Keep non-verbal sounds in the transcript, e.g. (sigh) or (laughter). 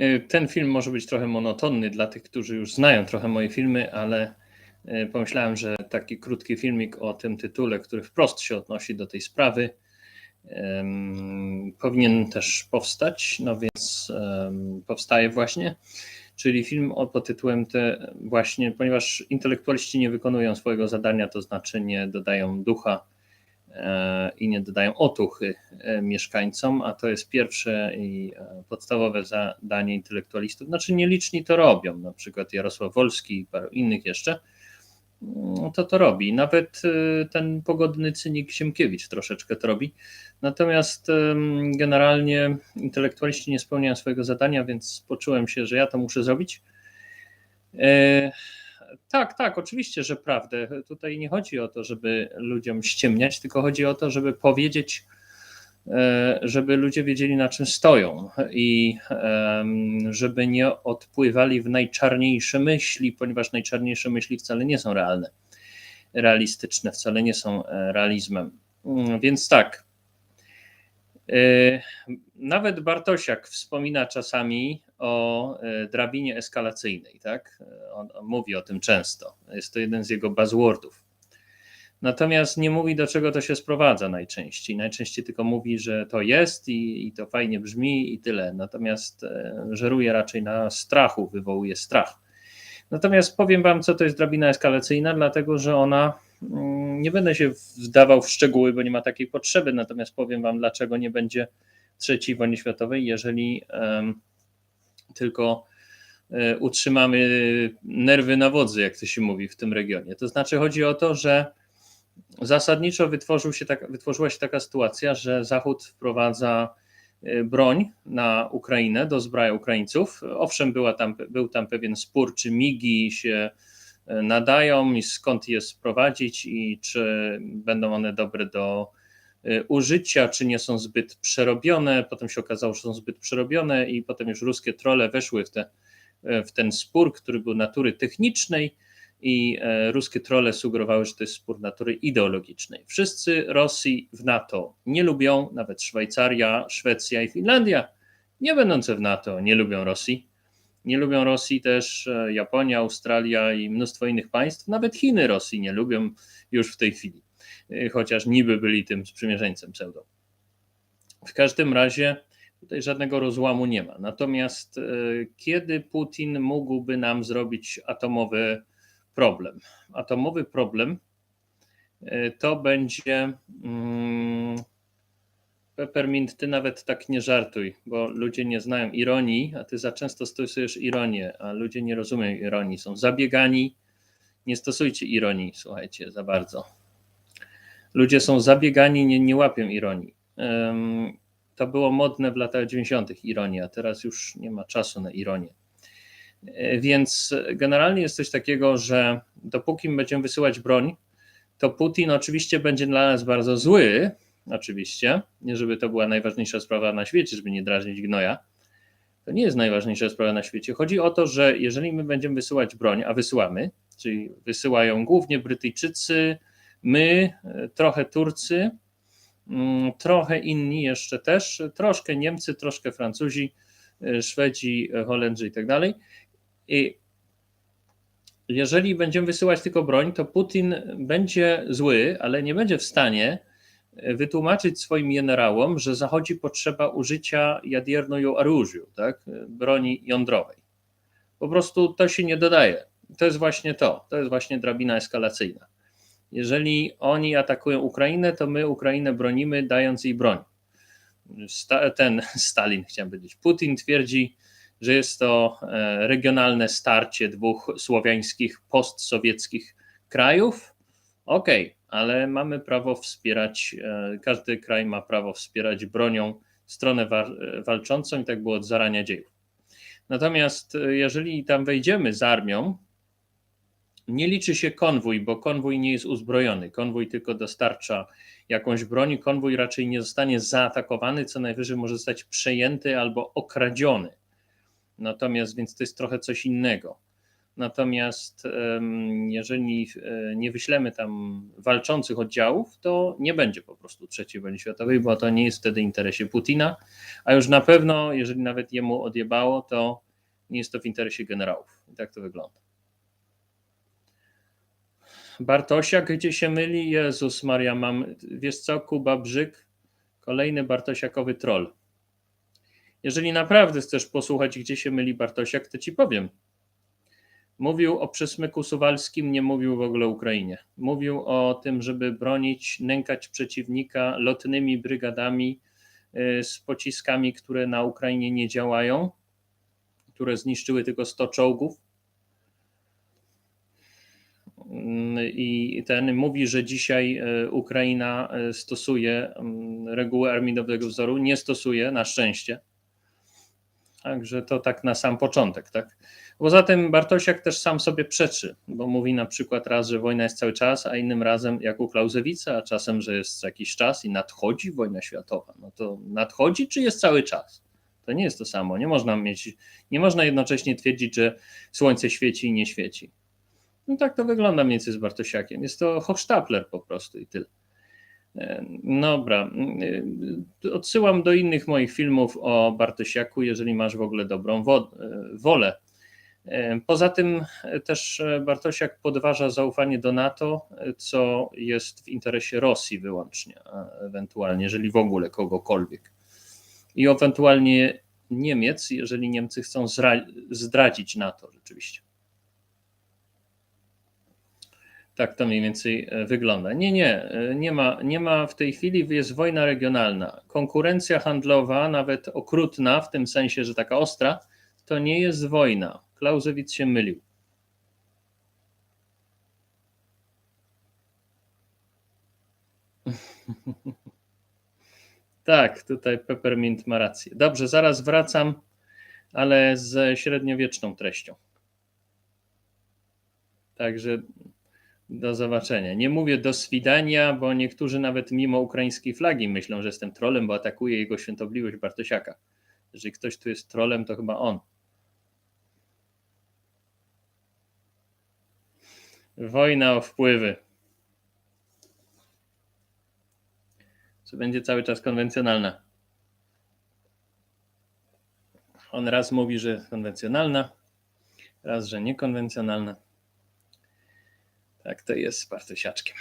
Y, ten film może być trochę monotonny dla tych, którzy już znają trochę moje filmy, ale y, pomyślałem, że taki krótki filmik o tym tytule, który wprost się odnosi do tej sprawy, um, powinien też powstać. No więc um, powstaje właśnie, czyli film pod tytułem te właśnie, ponieważ intelektualiści nie wykonują swojego zadania, to znaczy nie dodają ducha i nie dodają otuchy e, mieszkańcom, a to jest pierwsze i e, podstawowe zadanie intelektualistów. Znaczy nieliczni to robią, na przykład Jarosław Wolski i paru innych jeszcze, mm, to to robi. Nawet e, ten pogodny cynik Siemkiewicz troszeczkę to robi. Natomiast generalnie intelektualiści nie spełniają swojego zadania, więc poczułem się, że ja to muszę zrobić. Tak, tak, oczywiście, że prawdę. Tutaj nie chodzi o to, żeby ludziom ściemniać, tylko chodzi o to, żeby powiedzieć, e, żeby ludzie wiedzieli, na czym stoją i żeby nie odpływali w najczarniejsze myśli, ponieważ najczarniejsze myśli wcale nie są realne, realistyczne, wcale nie są e, realizmem. Mm, więc tak. E, nawet Bartosiak wspomina czasami o e, drabinie eskalacyjnej, tak? On, mówi o tym często. Jest to jeden z jego buzzwordów. Natomiast nie mówi, do czego to się sprowadza najczęściej. Najczęściej tylko mówi, że to jest i, i to fajnie brzmi i tyle. Natomiast e, żeruje raczej na strachu, wywołuje strach. Natomiast powiem Wam, co to jest drabina eskalacyjna, dlatego że ona, nie będę się wdawał w szczegóły, bo nie ma takiej potrzeby, natomiast powiem Wam, dlaczego nie będzie III wojny światowej, jeżeli tylko e, utrzymamy nerwy na wodzy, jak to się mówi w tym regionie. To znaczy chodzi o to, że zasadniczo wytworzył się tak, wytworzyła się taka sytuacja, że Zachód wprowadza e, broń na Ukrainę, dozbraja Ukraińców. Owszem, była tam, był tam pewien spór, czy migi się nadają i skąd je sprowadzić i czy będą one dobre do Y, użycia, czy nie są zbyt przerobione. Potem się okazało, że są zbyt przerobione, i potem już ruskie trole weszły w, te, y, w ten spór, który był natury technicznej, i y, ruskie trole sugerowały, że to jest spór natury ideologicznej. Wszyscy Rosji w NATO nie lubią, nawet Szwajcaria, Szwecja i Finlandia, nie będące w NATO, nie lubią Rosji. Nie lubią Rosji też Japonia, Australia i mnóstwo innych państw. Nawet Chiny Rosji nie lubią już w tej chwili. Y, chociaż niby byli tym sprzymierzeńcem pseudo. W każdym razie tutaj żadnego rozłamu nie ma. Natomiast y, kiedy Putin mógłby nam zrobić atomowy problem? Atomowy problem to będzie. Peppermint, ty nawet tak nie żartuj, bo ludzie nie znają ironii, a ty za często stosujesz ironię, a ludzie nie rozumieją ironii, są zabiegani. Nie stosujcie ironii, słuchajcie, za bardzo ludzie są zabiegani, nie, nie łapią ironii. To było modne w latach 90. ironia, a teraz już nie ma czasu na ironię. E, więc generalnie jest coś takiego, że dopóki będziemy wysyłać broń, to Putin oczywiście będzie dla nas bardzo zły, oczywiście, żeby to była najważniejsza sprawa na świecie, żeby nie drażnić gnoja. To nie jest najważniejsza sprawa na świecie. Chodzi o to, że jeżeli my będziemy wysyłać broń, a wysyłamy, czyli wysyłają głównie Brytyjczycy, My, e, trochę Turcy, mm, trochę inni jeszcze też, troszkę Niemcy, troszkę Francuzi, e, Szwedzi, e, Holendrzy i tak dalej. I jeżeli będziemy wysyłać tylko broń, to Putin będzie zły, ale nie będzie w stanie wytłumaczyć swoim generałom, że zachodzi potrzeba użycia jadiernego oróżu, tak, broni jądrowej. Po prostu to się nie dodaje. To jest właśnie to, to jest właśnie drabina eskalacyjna. Jeżeli oni atakują Ukrainę, to my Ukrainę bronimy, dając jej broń. Ten (laughs) Stalin, chciałem powiedzieć, Putin twierdzi, że jest to e, regionalne starcie dwóch słowiańskich postsowieckich krajów Okej, okay, ale mamy prawo wspierać, e, każdy kraj ma prawo wspierać bronią stronę walczącą i tak było od zarania dziejów. Natomiast e, jeżeli tam wejdziemy z armią, nie liczy się konwój, bo konwój nie jest uzbrojony. Konwój tylko dostarcza jakąś broń. Konwój raczej nie zostanie zaatakowany, co najwyżej może zostać przejęty albo okradziony. Natomiast więc to jest trochę coś innego. Natomiast jeżeli e, nie wyślemy tam walczących oddziałów, to nie będzie po prostu III wojny światowej, bo to nie jest wtedy interesie Putina, a już na pewno, jeżeli nawet jemu odjebało, to nie jest to w interesie generałów. I tak to wygląda. Bartosiak, gdzie się myli? Jezus Maria, mam, wiesz co, Kuba Brzyk, kolejny Bartosiakowy troll. Jeżeli naprawdę chcesz posłuchać, gdzie się myli Bartosiak, to ci powiem. Mówił o przesmyku suwalskim, nie mówił w ogóle o Ukrainie. Mówił o tym, żeby bronić, nękać przeciwnika lotnymi brygadami y, z pociskami, które na Ukrainie nie działają, które zniszczyły tylko 100 czołgów. Mm, I ten mówi, że dzisiaj y, Ukraina y, stosuje mm, reguły armii dobrego wzoru. Nie stosuje, na szczęście. Także to tak na sam początek, tak? Poza tym Bartosiak też sam sobie przeczy, bo mówi na przykład raz, że wojna jest cały czas, a innym razem jak u Klauzewica, a czasem, że jest jakiś czas i nadchodzi wojna światowa. No to nadchodzi, czy jest cały czas? To nie jest to samo. Nie można mieć, nie można jednocześnie twierdzić, że słońce świeci i nie świeci. No tak to wygląda mniej więcej z Bartosiakiem. Jest to Hochstapler po prostu i tyle. E, Dobra. E, Odsyłam do innych moich filmów o Bartosiaku, jeżeli masz w ogóle dobrą wo- e, wolę. Poza tym też Bartosiak podważa zaufanie do NATO, co jest w interesie Rosji wyłącznie, ewentualnie, jeżeli w ogóle kogokolwiek. I ewentualnie Niemiec, jeżeli Niemcy chcą zdradzić NATO rzeczywiście. Tak to mniej więcej e, wygląda. Nie, nie, e, nie ma, nie ma w tej chwili, jest wojna regionalna. Konkurencja handlowa, nawet okrutna, w tym sensie, że taka ostra, to nie jest wojna. Clausewitz się mylił. (laughs) Tak, tutaj Peppermint ma rację. Dobrze, zaraz wracam, ale z średniowieczną treścią. Także do zobaczenia. Nie mówię do swidania, bo niektórzy nawet mimo ukraińskiej flagi myślą, że jestem trolem, bo atakuję jego świętobliwość Bartosiaka. Jeżeli ktoś tu jest trolem, to chyba on. Wojna o wpływy. Czy będzie cały czas konwencjonalna? On raz mówi, że konwencjonalna, raz, że niekonwencjonalna. Tak to jest z Bartosiaczkiem.